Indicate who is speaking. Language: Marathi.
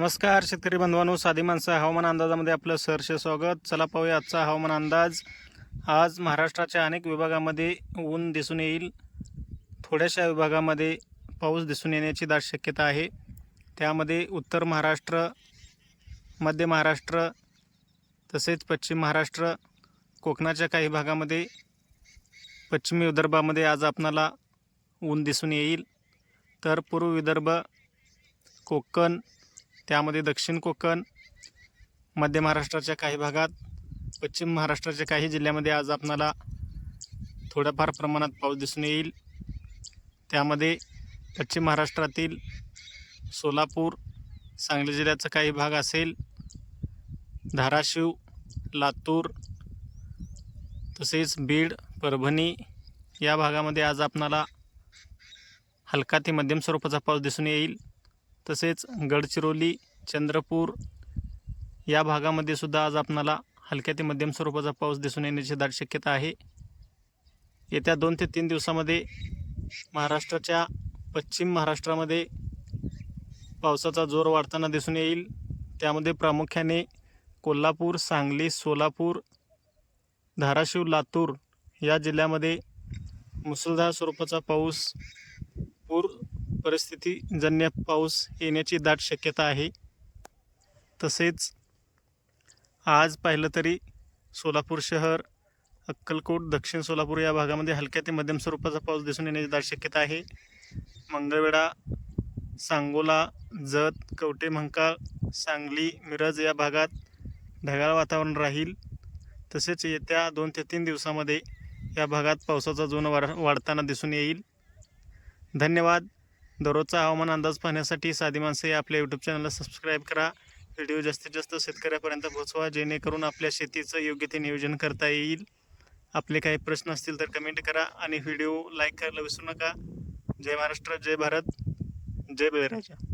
Speaker 1: नमस्कार शेतकरी बंधवांनो साधी माणसं हवामान अंदाजामध्ये आपलं सहर्ष स्वागत. चला पाहूया आजचा हवामान अंदाज. आज महाराष्ट्राच्या अनेक विभागामध्ये ऊन दिसून येईल. थोड्याशा विभागामध्ये पाऊस दिसून येण्याची दाट शक्यता आहे. त्यामध्ये उत्तर महाराष्ट्र मध्य महाराष्ट्र तसेच पश्चिम महाराष्ट्र कोकणाच्या काही भागामध्ये पश्चिमी विदर्भामध्ये आज आपणाला ऊन दिसून येईल. तर पूर्व विदर्भ कोकण त्यामध्ये दक्षिण कोकण मध्य महाराष्ट्राच्या काही भागात पश्चिम महाराष्ट्राच्या काही जिल्ह्यामध्ये आज आपणाला थोड्याफार प्रमाणात पाऊस दिसून येईल. त्यामध्ये पश्चिम महाराष्ट्रातील सोलापूर सांगली जिल्ह्याचा काही भाग असेल धाराशिव लातूर तसेच बीड परभणी या भागामध्ये आज आपणाला हलका ते मध्यम स्वरूपाचा पाऊस दिसून येईल. तसेच गडचिरोली चंद्रपूर या भागामध्ये सुद्धा आज आपणाला हलक्या ते मध्यम स्वरूपाचा पाऊस दिसून येण्याची दाट शक्यता आहे. येत्या दोन ते तीन दिवसामध्ये महाराष्ट्राच्या पश्चिम महाराष्ट्रामध्ये पावसाचा जोर वाढताना दिसून येईल. त्यामध्ये प्रामुख्याने कोल्हापूर सांगली सोलापूर धाराशिव लातूर या जिल्ह्यामध्ये मुसळधार स्वरूपाचा पाऊस पूर परिस्थितीजन्य पाऊस येण्याची दाट शक्यता आहे. तसेच आज पाहिलं तरी सोलापूर शहर अक्कलकोट दक्षिण सोलापूर या भागामध्ये हलक्या ते मध्यम स्वरूपाचा पाऊस दिसून येण्याची दाट शक्यता आहे. मंगळवेढा सांगोला जत कवटे म्हंकाळ सांगली मिरज या भागात ढगाळ वातावरण राहील. तसेच येत्या दोन ते तीन दिवसामध्ये या भागात पावसाचा जोन वाढ वाढताना दिसून येईल. धन्यवाद. दररोजचा हवामान अंदाज पाहण्यासाठी साधी माणसं या आपल्या यूट्यूब चॅनलला सबस्क्राईब करा. व्हिडिओ जास्तीत जास्त शेतकऱ्यापर्यंत पोहोचवा जेणेकरून आपल्या शेतीचं योग्य ते नियोजन करता येईल. आपले काही प्रश्न असतील तर कमेंट करा आणि व्हिडिओ लाईक करायला विसरू नका. जय महाराष्ट्र जय भारत जय बळीराजा.